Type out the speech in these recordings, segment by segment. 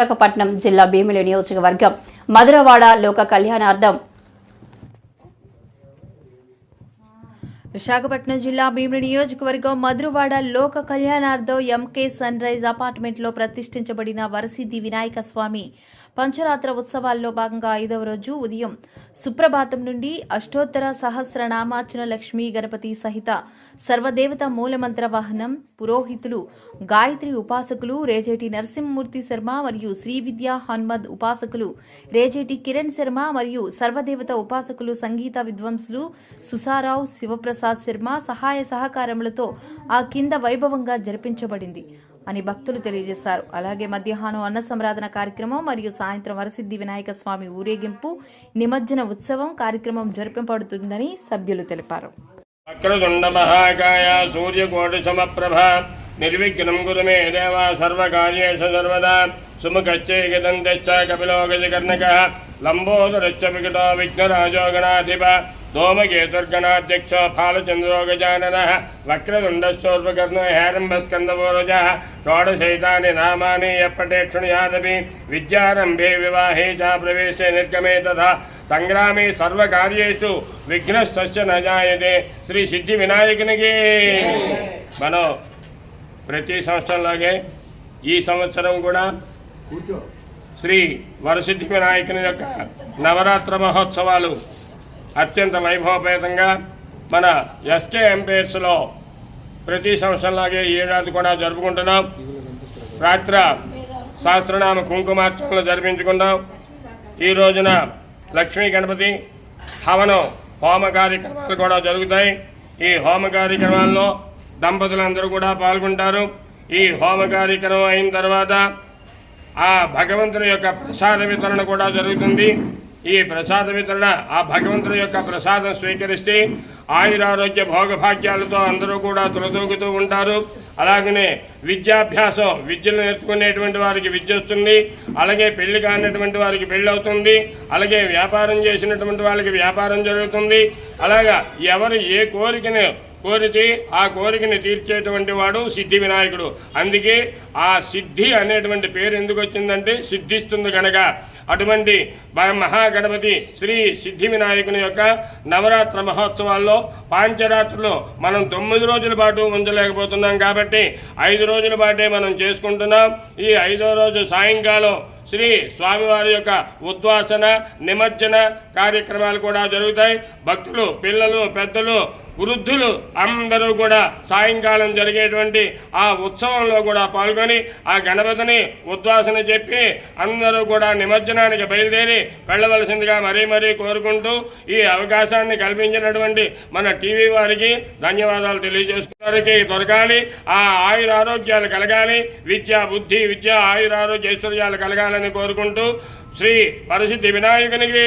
విశాఖపట్నం జిల్లా భీమిలి నియోజకవర్గం మధురవాడ లోక కళ్యాణార్థం. విశాఖపట్నం జిల్లా భీమిలి నియోజకవర్గం మధురవాడ లోక కళ్యాణార్థం ఎంకే సన్ రైజ్ అపార్ట్మెంట్లో ప్రతిష్ఠించబడిన వరసిద్ధి వినాయక స్వామి. పంచరాత్ర ఉత్సవాల్లో భాగంగా ఐదవ రోజు ఉదయం సుప్రభాతం నుండి అష్టోత్తర సహస్రనామార్చన లక్ష్మీ గణపతి సహిత సర్వదేవత మూలమంత్ర వాహనం పురోహితులు గాయత్రి ఉపాసకులు రేజేటి నరసింహమూర్తి శర్మ మరియు శ్రీ విద్యా హన్మద్ ఉపాసకులు రేజేటి కిరణ్ శర్మ మరియు సర్వదేవత ఉపాసకులు సంగీత విద్వాంసులు సుసారావు శివప్రసాద్ శర్మ సహాయ సహకారములతో ఆ కింద వైభవంగా జరిపించబడింది. అని భక్తులు తెలియజేశారు. అలాగే మధ్యాహ్నం అన్న సంరాధన కార్యక్రమం మరియు సాయంత్రం వరసిద్ధి వినాయక స్వామి ఊరేగింపు నిమజ్జన ఉత్సవం కార్యక్రమం జరిపింపబడుతుందని సభ్యులు తెలిపారు. వక్రతుండ మహాకాయ సూర్యకోటి సమప్రభ నిర్విఘ్నం గురుమే దేవా దేవ సర్వకార్యేషు సర్వదా. సుముఖచ్చైకదంతశ్చ కపిలో గజకర్ణక లంబోదరశ్చ వికటో విఘ్నరాజో గణాధిప ధూమకేతుర్గణాధ్యక్ష ఫాలచంద్రో గజానన వక్రతుండశోర్వకర్ణ హేరంభస్కందపూరజ షోడశైతాని నామాని యప్పటేక్షణయాదపి విద్యారంభే వివాహే చ ప్రవేశే నిర్గమే తథా సంగ్రామే సర్వకార్యేషు విఘ్నశ్చ నజాయతే శ్రీ సిద్ధి వినాయకునికి మనం ప్రతి సంవత్సరంలాగే ఈ సంవత్సరం కూడా కూర్చో। శ్రీ వరసిద్ధి వినాయకుని యొక్క నవరాత్ర మహోత్సవాలు అత్యంత వైభవపేతంగా మన ఎస్కే ఎంపైర్స్లో ప్రతి సంవత్సరంలాగే ఏడాది కూడా జరుపుకుంటున్నాం. రాత్ర సహస్రనామ కుంకుమార్చనలు జరిపించుకున్నాం ఈ రోజున లక్ష్మీ గణపతి హవనం హోమ కార్యక్రమాలు కూడా జరుగుతాయి. ఈ హోమ కార్యక్రమాల్లో దంపతులందరూ కూడా పాల్గొంటారు. ఈ హోమ కార్యక్రమం అయిన తర్వాత ఆ భగవంతుని యొక్క ప్రసాద వితరణ కూడా జరుగుతుంది. ఈ ప్రసాద వితరణ ఆ భగవంతుని యొక్క ప్రసాదం స్వీకరిస్తే ఆయురారోగ్య భోగభాగ్యాలతో అందరూ కూడా తులతూగుతూ ఉంటారు. అలాగనే విద్యాభ్యాసం విద్యను నేర్చుకునేటువంటి వారికి విద్య వస్తుంది. అలాగే పెళ్ళి కానటువంటి వారికి పెళ్ళి అవుతుంది. అలాగే వ్యాపారం చేసినటువంటి వాళ్ళకి వ్యాపారం జరుగుతుంది. అలాగా ఎవరు ఏ కోరికను కోరితే ఆ కోరికని తీర్చేటువంటి వాడు సిద్ధి వినాయకుడు. అందుకే ఆ సిద్ధి అనేటువంటి పేరు ఎందుకు వచ్చిందంటే సిద్ధిస్తుంది కనుక అటువంటి మహాగణపతి శ్రీ సిద్ధి వినాయకుని యొక్క నవరాత్ర మహోత్సవాల్లో పాంచరాత్రులు మనం తొమ్మిది రోజుల పాటు ఉంచలేకపోతున్నాం కాబట్టి ఐదు రోజుల పాటే మనం చేసుకుంటున్నాం. ఈ ఐదో రోజు సాయంకాలం శ్రీ స్వామివారి యొక్క ఉద్వాసన నిమజ్జన కార్యక్రమాలు కూడా జరుగుతాయి. భక్తులు పిల్లలు పెద్దలు వృద్ధులు అందరూ కూడా సాయంకాలం జరిగేటువంటి ఆ ఉత్సవంలో కూడా పాల్గొని ఆ గణపతిని ఉద్వాసన చెప్పి అందరూ కూడా నిమజ్జనానికి బయలుదేరి వెళ్ళవలసిందిగా మరీ మరీ కోరుకుంటూ ఈ అవకాశాన్ని కల్పించినటువంటి మన టీవీ వారికి ధన్యవాదాలు తెలియజేసుకున్నారికి దొరకాలి. ఆ ఆయుర ఆరోగ్యాలు కలగాలి. విద్య బుద్ధి విద్య ఆయుర ఆరోగ్య ఐశ్వర్యాలు కలగాలని కోరుకుంటూ శ్రీ పరిశుద్ధి వినాయకునికి.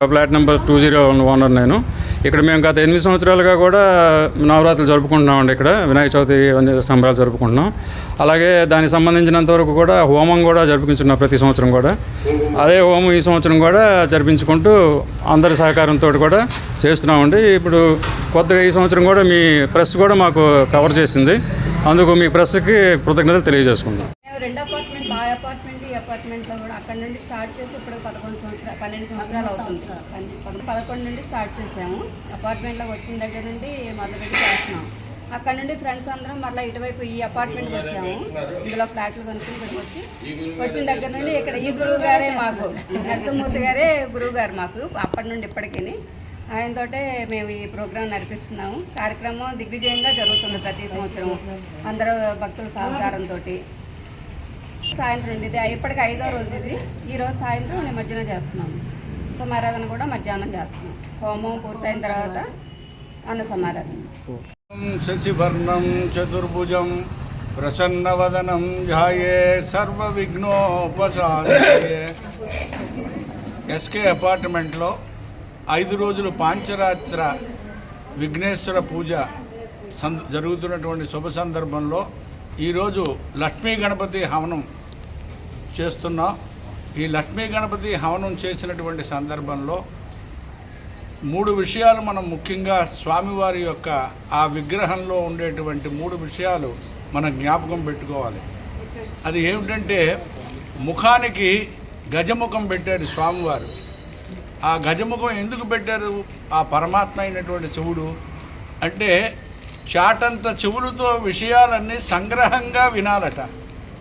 Flat number two zero owner నేను. ఇక్కడ మేము గత ఎనిమిది సంవత్సరాలుగా కూడా నవరాత్రులు జరుపుకుంటున్నామండి ఇక్కడ. వినాయక చవితి సంబరాలు జరుపుకుంటున్నాం. అలాగే దానికి సంబంధించినంత వరకు కూడా హోమం కూడా జరిపించున్నాం ప్రతి సంవత్సరం కూడా. అదే హోమం ఈ సంవత్సరం కూడా జరిపించుకుంటూ అందరి సహకారంతో కూడా చేస్తున్నామండి. ఇప్పుడు కొత్తగా ఈ సంవత్సరం కూడా మీ ప్రెస్ కూడా మాకు కవర్ చేసింది. అందుకు మీ ప్రెస్కి కృతజ్ఞతలు తెలియజేసుకుంటాం మేము రెండు అపార్ట్మెంట్ ఆ అపార్ట్మెంట్ గవర్నమెంట్లో కూడా అక్కడ నుండి స్టార్ట్ చేసి ఇప్పుడు పదకొండు సంవత్సరాలు పన్నెండు సంవత్సరాలు అవుతుంది. పదకొండు నుండి స్టార్ట్ చేసాము. అపార్ట్మెంట్లోకి వచ్చిన దగ్గర నుండి మొదలుపెట్టి చేస్తున్నాం. అక్కడ నుండి ఫ్రెండ్స్ అందరం మళ్ళీ ఇటువైపు ఈ అపార్ట్మెంట్కి వచ్చాము. ఇందులో ఫ్లాట్లు కొనుక్కుని ఇక్కడికి వచ్చి వచ్చిన దగ్గర నుండి ఇక్కడ ఈ గురువు గారే మాకు. నరసింహమూర్తి గారే గురువు గారు మాకు. అప్పటి నుండి ఇప్పటికీ ఆయనతోటే మేము ఈ ప్రోగ్రాం నడిపిస్తున్నాము. కార్యక్రమం దిగ్విజయంగా జరుగుతుంది ప్రతి సంవత్సరం. అందరూ భక్తుల సహకారంతో సాయంత్రం ఇది ఇప్పటికి ఐదో రోజు ఇది. ఈ రోజు సాయంత్రం నిమజ్జనం చేస్తున్నాము. సమారాధన కూడా మధ్యాహ్నం చేస్తున్నాం. హోమం పూర్తయిన తర్వాత అన్న సమారాధన శశివర్ణం చతుర్భుజం ప్రసన్నవదనం ధ్యాయే విఘ్నోపసాధే ఎస్కే అపార్ట్మెంట్లో ఐదు రోజులు పాంచరాత్ర విఘ్నేశ్వర పూజ సం జరుగుతున్నటువంటి శుభ సందర్భంలో ఈరోజు లక్ష్మీ గణపతి హవనం చేస్తున్నాం ఈ లక్ష్మీ గణపతి హవనం చేసినటువంటి సందర్భంలో మూడు విషయాలు మనం ముఖ్యంగా స్వామివారి యొక్క ఆ విగ్రహంలో ఉండేటువంటి మూడు విషయాలు మనం జ్ఞాపకం పెట్టుకోవాలి. అది ఏమిటంటే ముఖానికి గజముఖం పెట్టాడు స్వామివారు. ఆ గజముఖం ఎందుకు పెట్టారు? ఆ పరమాత్మ అయినటువంటి శివుడు. అంటే చాటంత చెవులతో విషయాలన్నీ సంగ్రహంగా వినాలట.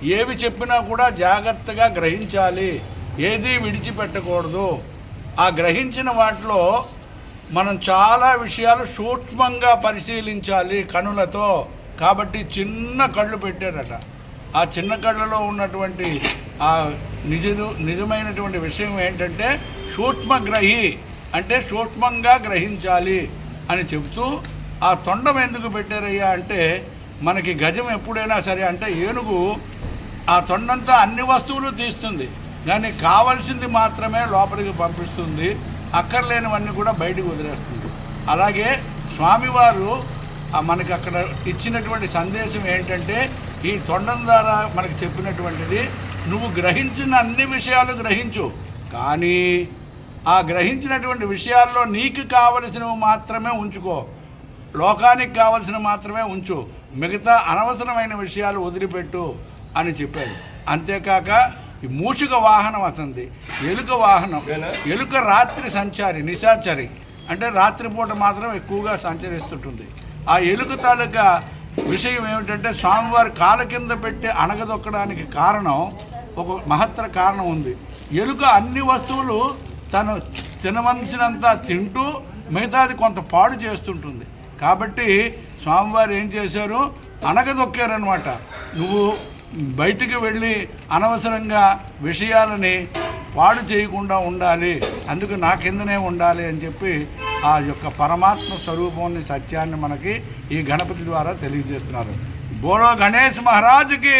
ఏవి చెప్పినా కూడా జాగ్రత్తగా గ్రహించాలి. ఏది విడిచిపెట్టకూడదు. ఆ గ్రహించిన వాటిలో మనం చాలా విషయాలు సూక్ష్మంగా పరిశీలించాలి కనులతో. కాబట్టి చిన్న కళ్ళు పెట్టారట. ఆ చిన్న కళ్ళలో ఉన్నటువంటి ఆ నిజు నిజమైనటువంటి విషయం ఏంటంటే సూక్ష్మగ్రహి అంటే సూక్ష్మంగా గ్రహించాలి అని చెబుతూ ఆ తొండం ఎందుకు పెట్టారయ్యా అంటే మనకి గజం ఎప్పుడైనా సరే అంటే ఏనుగు ఆ తొండంతా అన్ని వస్తువులు తీస్తుంది. కానీ కావలసింది మాత్రమే లోపలికి పంపిస్తుంది. అక్కర్లేనివన్నీ కూడా బయటకు వదిలేస్తుంది. అలాగే స్వామివారు మనకి అక్కడ ఇచ్చినటువంటి సందేశం ఏంటంటే ఈ తొండం ద్వారా మనకి చెప్పినటువంటిది నువ్వు గ్రహించిన అన్ని విషయాలు గ్రహించు. కానీ ఆ గ్రహించినటువంటి విషయాల్లో నీకు కావలసినవి మాత్రమే ఉంచుకో. లోకానికి కావలసిన మాత్రమే ఉంచు. మిగతా అనవసరమైన విషయాలు వదిలిపెట్టు అని చెప్పాడు. అంతేకాక ఈ మూషిక వాహనం అతంది ఎలుక వాహనం. ఎలుక రాత్రి సంచారి నిశాచరి. అంటే రాత్రిపూట మాత్రం ఎక్కువగా సంచరిస్తుంటుంది. ఆ ఎలుక తాలూకా విషయం ఏమిటంటే స్వామివారి కాళ్ళ కింద పెట్టి అణగదొక్కడానికి కారణం ఒక మహత్తర కారణం ఉంది. ఎలుక అన్ని వస్తువులు తను తినవలసినంత తింటూ మిగతాది కొంత పాడు చేస్తుంటుంది. కాబట్టి స్వామివారు ఏం చేశారు? అనగదొక్కారనమాట నువ్వు బయటికి వెళ్ళి అనవసరంగా విషయాలని పాడు చేయకుండా ఉండాలి. అందుకు నా కిందనే ఉండాలి అని చెప్పి ఆ యొక్క పరమాత్మ స్వరూపాన్ని సత్యాన్ని మనకి ఈ గణపతి ద్వారా తెలియజేస్తున్నారు. బోరో గణేష్ మహారాజుకి!